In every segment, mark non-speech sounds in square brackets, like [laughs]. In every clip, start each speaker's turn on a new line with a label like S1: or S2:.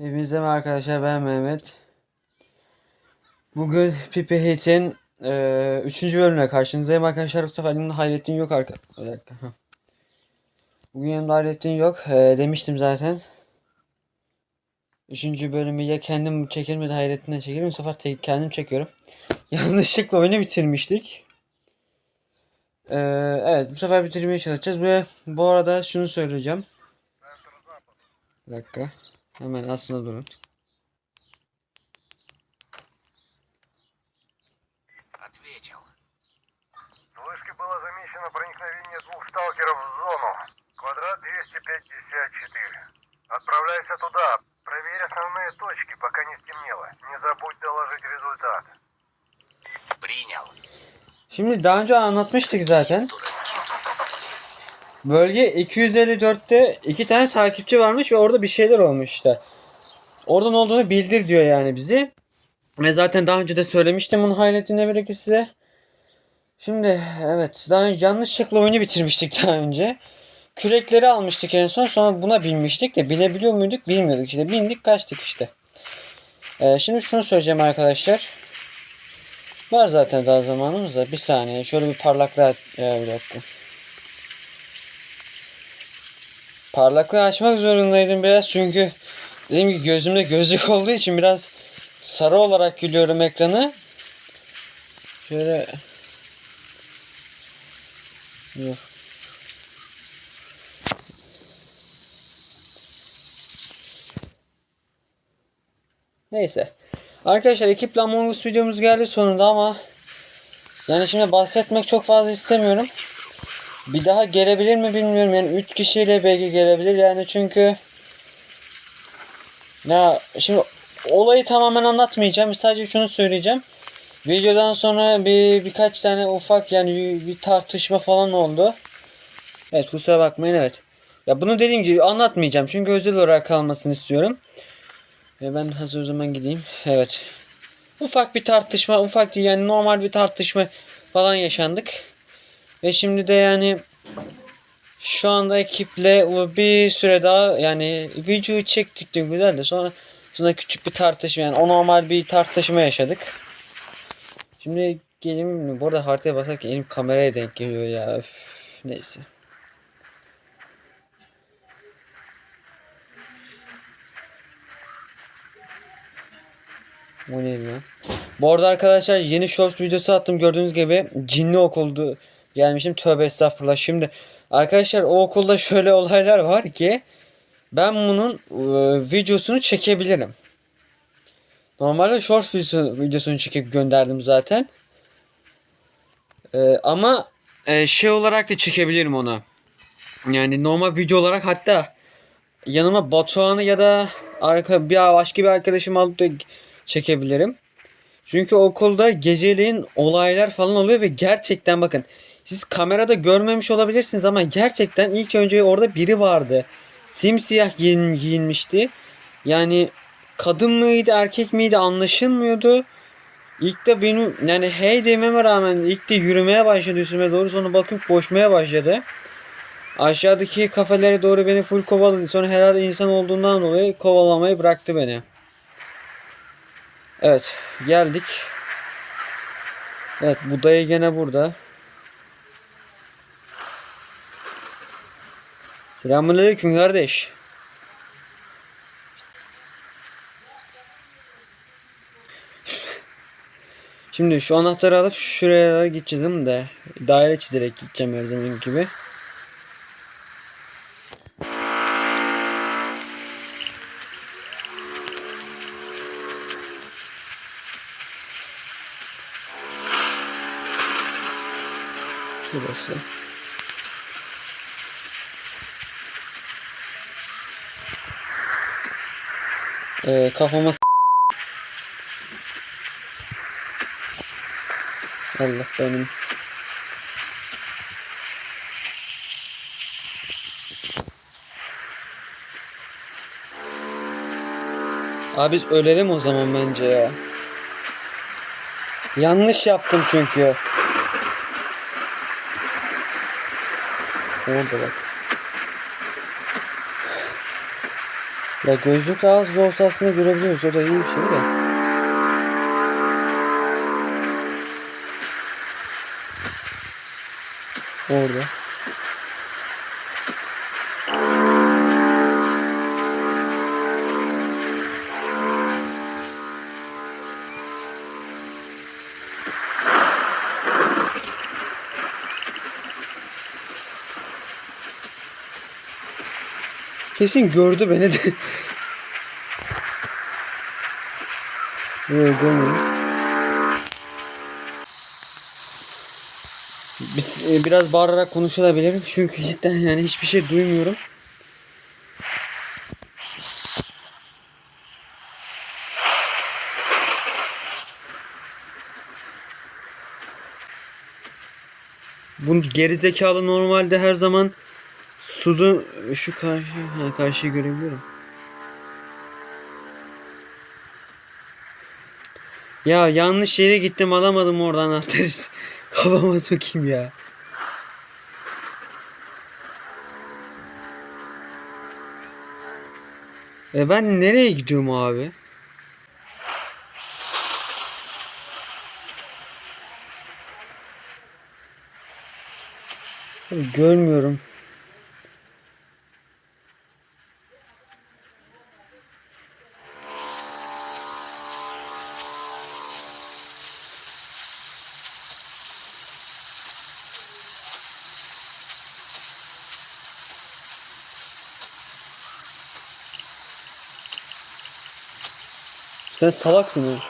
S1: Hepinize merhaba arkadaşlar ben Mehmet. Bugün Pipi Hit'in 3. bölümüne karşınızdayım arkadaşlar. Bu sefer yanımda Hayrettin yok arka. Bugün yanımda Hayrettin yok. E, demiştim zaten. 3. bölümü ya kendim çekerim ya da Hayrettin'den çekerim. Bu sefer tek kendim çekiyorum. [laughs] Yanlışlıkla oyunu bitirmiştik. E, evet bu sefer bitirmeye çalışacağız. Ve bu arada şunu söyleyeceğim. Bir dakika. Hemen aslında durun.
S2: Ответил.
S3: С вышки было замечено проникновение двух сталкеров в зону. Квадрат 254. Отправляйся туда. Проверь основные точки, пока не стемнело. Не забудь доложить результат.
S2: Принял.
S1: Şimdi daha önce anlatmıştık zaten. Bölge 254'te iki tane takipçi varmış ve orada bir şeyler olmuş işte. Oradan olduğunu bildir diyor yani bizi. Ve zaten daha önce de söylemiştim bunun highlight'ini belki size. Şimdi evet daha önce yanlışlıkla oyunu bitirmiştik daha önce. Kürekleri almıştık en son sonra buna binmiştik de binebiliyor muyduk bilmiyorduk işte bindik kaçtık işte. Ee, şimdi şunu söyleyeceğim arkadaşlar. Var zaten daha zamanımız da bir saniye şöyle bir parlaklığa e, bir dakika. Parlaklığı açmak zorundaydım biraz çünkü dediğim gibi gözümde gözlük olduğu için biraz sarı olarak gülüyorum ekranı. Şöyle Yok. Neyse. Arkadaşlar ekiple Among Us videomuz geldi sonunda ama yani şimdi bahsetmek çok fazla istemiyorum. Bir daha gelebilir mi bilmiyorum. Yani 3 kişiyle belki gelebilir. Yani çünkü ya şimdi olayı tamamen anlatmayacağım. Sadece şunu söyleyeceğim. Videodan sonra bir birkaç tane ufak yani bir, tartışma falan oldu. Evet kusura bakmayın evet. Ya bunu dediğim gibi anlatmayacağım. Çünkü özel olarak kalmasını istiyorum. Ve ben hazır o zaman gideyim. Evet. Ufak bir tartışma, ufak değil yani normal bir tartışma falan yaşandık. Ve şimdi de yani şu anda ekiple bir süre daha yani videoyu çektik de güzel de sonra sonra küçük bir tartışma yani o normal bir tartışma yaşadık. Şimdi gelin bu arada haritaya basarken elim kameraya denk geliyor ya. Üf, neyse. Bu neydi lan? Bu arada arkadaşlar yeni shorts videosu attım gördüğünüz gibi cinli okuldu gelmişim tövbe estağfurullah şimdi arkadaşlar o okulda şöyle [laughs] olaylar var ki ben bunun e, videosunu çekebilirim. Normalde short videosu, videosunu çekip gönderdim zaten. E, ama e, şey olarak da çekebilirim onu. Yani normal video olarak hatta yanıma Batuhan'ı ya da arka bir başka bir arkadaşımı alıp da çekebilirim. Çünkü okulda geceliğin olaylar falan oluyor ve gerçekten bakın siz kamerada görmemiş olabilirsiniz ama gerçekten ilk önce orada biri vardı. Simsiyah giyin, giyinmişti. Yani kadın mıydı erkek miydi anlaşılmıyordu. İlk de benim yani hey dememe rağmen ilk de yürümeye başladı üstüme doğru sonra bakıp koşmaya başladı. Aşağıdaki kafelere doğru beni full kovaladı. Sonra herhalde insan olduğundan dolayı kovalamayı bıraktı beni. Evet geldik. Evet bu dayı gene burada. Selamünaleyküm kardeş. Şimdi şu anahtarı alıp şuraya gideceğim de daire çizerek gideceğim her zaman gibi. Burası. Ee, kafama Allah benim. Abi biz ölelim o zaman bence ya. Yanlış yaptım çünkü. Oldu bak. Ya gözlük az olsa aslında görebiliyoruz. O da iyi bir şey de. Orada. Kesin gördü beni de. Yok görmüyor. E, biraz bağırarak konuşulabilirim çünkü cidden yani hiçbir şey duymuyorum. Bu gerizekalı normalde her zaman suda şu karşı karşıyı görebiliyorum. Ya yanlış yere gittim alamadım oradan anahtarı. [laughs] Kafama sokayım ya. E ben nereye gidiyorum? Abi Görmüyorum. Sen salaksın ha.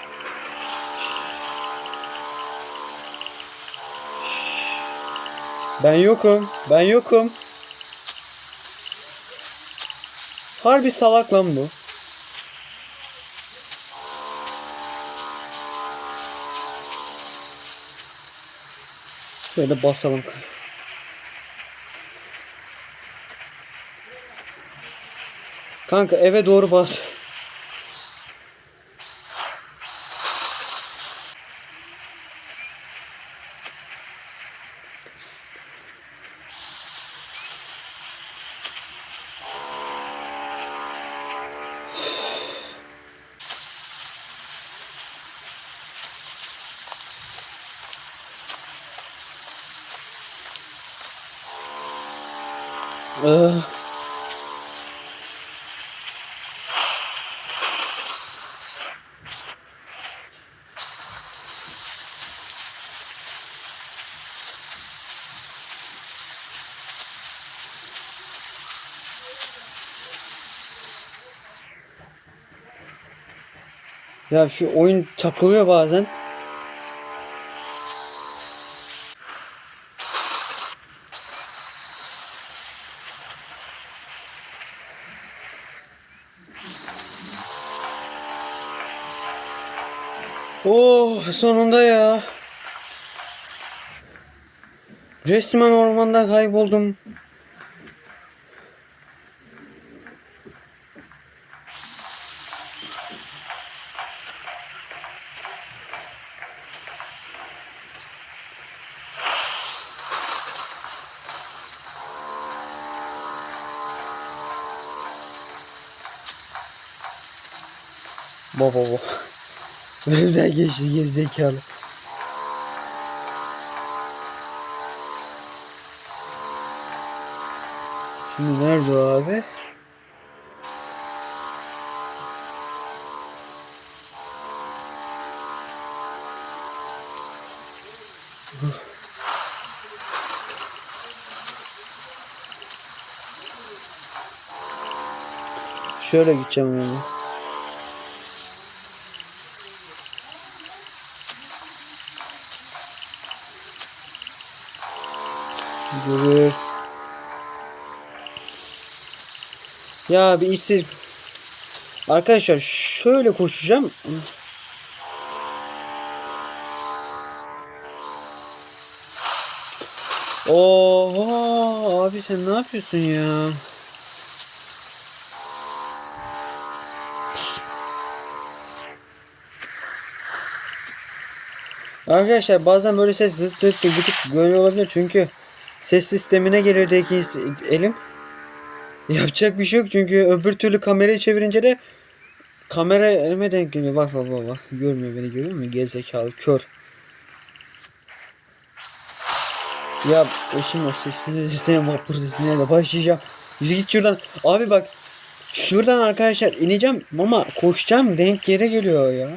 S1: Ben yokum. Ben yokum. Harbi salak lan bu. Şöyle basalım. Kanka eve doğru bas. Ya şu oyun takılıyor bazen. Oh sonunda ya. Resmen ormanda kayboldum. Baba baba. Önümden geçti geri zekalı. Şimdi nerede o abi? Şöyle gideceğim ama. Görür. Ya bir isim. Arkadaşlar şöyle koşacağım. Oha abi sen ne yapıyorsun ya? Arkadaşlar bazen böyle ses zıt zıt bir tık böyle olabilir çünkü ses sistemine geliyor direkt elim. Yapacak bir şey yok çünkü öbür türlü kamerayı çevirince de kamera elime denk geliyor. Bak bak bak bak. Görmüyor beni görüyor musun? Gerizekalı kör. Ya eşim o sesine sesine vapur sesine de başlayacağım. Yürü git şuradan. Abi bak şuradan arkadaşlar ineceğim ama koşacağım denk yere geliyor ya.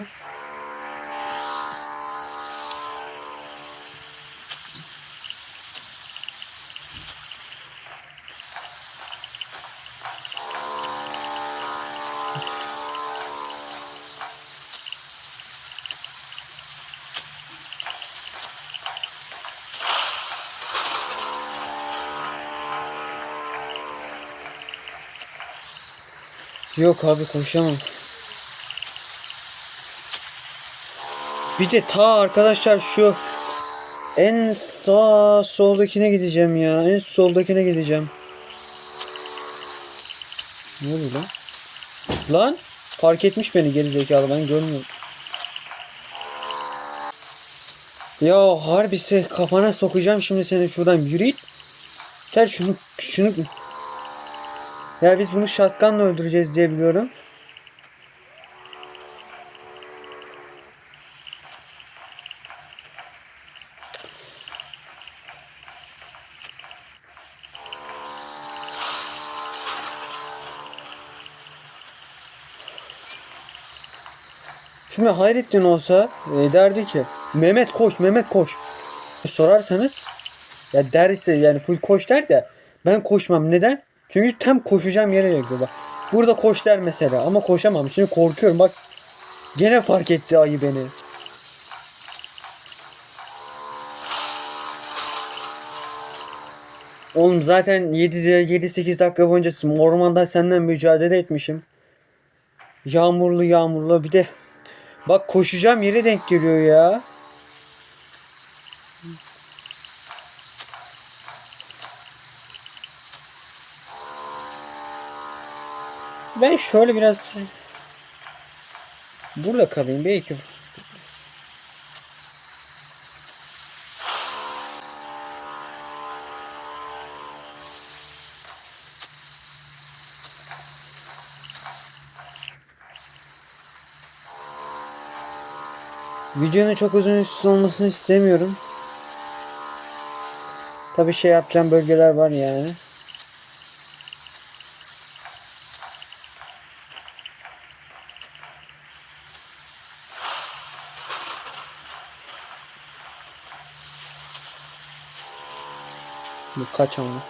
S1: Yok abi koşamam. Bir de ta arkadaşlar şu en sağ soldakine gideceğim ya. En soldakine gideceğim. Ne oluyor lan? Lan fark etmiş beni geri zekalı ben görmüyorum. Ya harbisi kafana sokacağım şimdi seni şuradan yürü. Gel şunu şunu ya biz bunu shotgunla öldüreceğiz diye biliyorum. Şimdi Hayrettin olsa e, derdi ki Mehmet koş Mehmet koş. Sorarsanız ya derse yani full koş der de ben koşmam. Neden? Çünkü tam koşacağım yere yakıyor bak. Burada koş der mesela ama koşamam. Şimdi korkuyorum bak. Gene fark etti ayı beni. Oğlum zaten 7-8 dakika boyunca ormanda senden mücadele etmişim. Yağmurlu yağmurlu bir de bak koşacağım yere denk geliyor ya. Ben şöyle biraz burada kalayım belki. Videonun çok uzun olmasını istemiyorum. Tabi şey yapacağım bölgeler var yani. Bu kaç ama?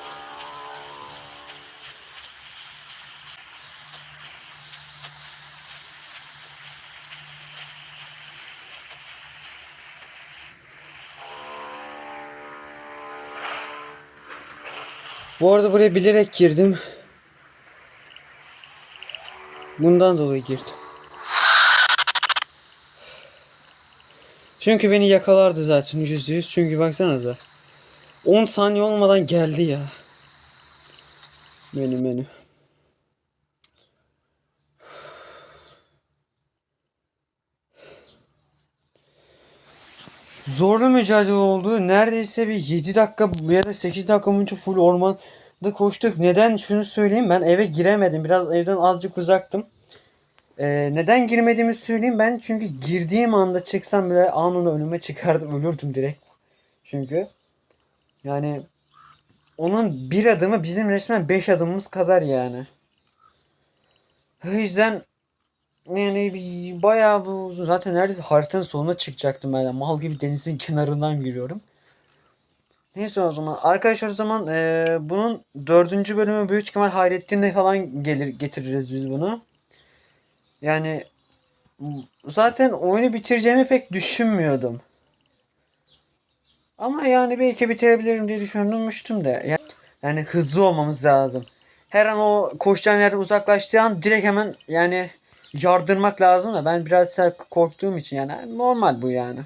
S1: Bu arada buraya bilerek girdim. Bundan dolayı girdim. Çünkü beni yakalardı zaten yüzde yüz. Çünkü baksanıza. 10 saniye olmadan geldi ya. Benim benim. Zorlu mücadele oldu. Neredeyse bir 7 dakika ya da 8 dakika boyunca full ormanda koştuk. Neden şunu söyleyeyim ben eve giremedim. Biraz evden azıcık uzaktım. Ee, neden girmediğimi söyleyeyim ben çünkü girdiğim anda çıksam bile anında önüme çıkardı [laughs] ölürdüm direkt. Çünkü yani onun bir adımı bizim resmen beş adımımız kadar yani. O yüzden yani bayağı bu uzun. Zaten neredeyse haritanın sonuna çıkacaktım ben. Mal gibi denizin kenarından giriyorum. Neyse o zaman. Arkadaşlar o zaman eee, bunun dördüncü bölümü büyük ihtimal Hayrettin'le falan gelir getiririz biz bunu. Yani zaten oyunu bitireceğimi pek düşünmüyordum. Ama yani belki bitirebilirim diye düşünmüştüm de. Yani, hızlı olmamız lazım. Her an o koşacağın yerden uzaklaştığı an direkt hemen yani yardırmak lazım da ben biraz korktuğum için yani normal bu yani.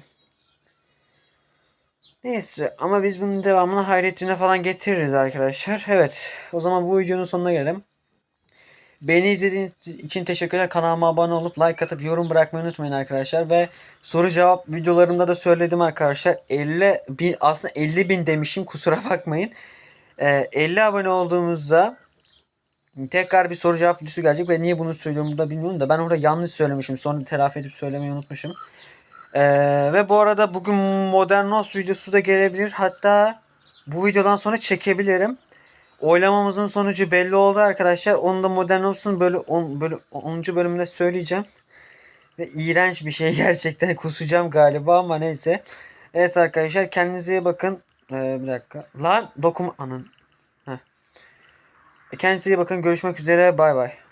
S1: Neyse ama biz bunun devamını Hayrettin'e falan getiririz arkadaşlar. Evet o zaman bu videonun sonuna gelelim. Beni izlediğiniz için teşekkürler. Kanalıma abone olup like atıp yorum bırakmayı unutmayın arkadaşlar. Ve soru cevap videolarımda da söyledim arkadaşlar. 50 bin aslında 50 bin demişim kusura bakmayın. Ee, 50 abone olduğumuzda Tekrar bir soru cevap videosu gelecek ve niye bunu söylüyorum da bilmiyorum da ben orada yanlış söylemişim. Sonra telafi edip söylemeyi unutmuşum. Ee, ve bu arada bugün Modern Nos videosu da gelebilir. Hatta bu videodan sonra çekebilirim. Oylamamızın sonucu belli oldu arkadaşlar. Onu da Modern Nos'un böyle 10 böyle 10. bölümünde söyleyeceğim. Ve iğrenç bir şey [laughs] gerçekten kusacağım galiba ama neyse. Evet arkadaşlar kendinize iyi bakın. Ee, bir dakika. Lan dokuma anın. Kendinize iyi bakın. Görüşmek üzere. Bay bay.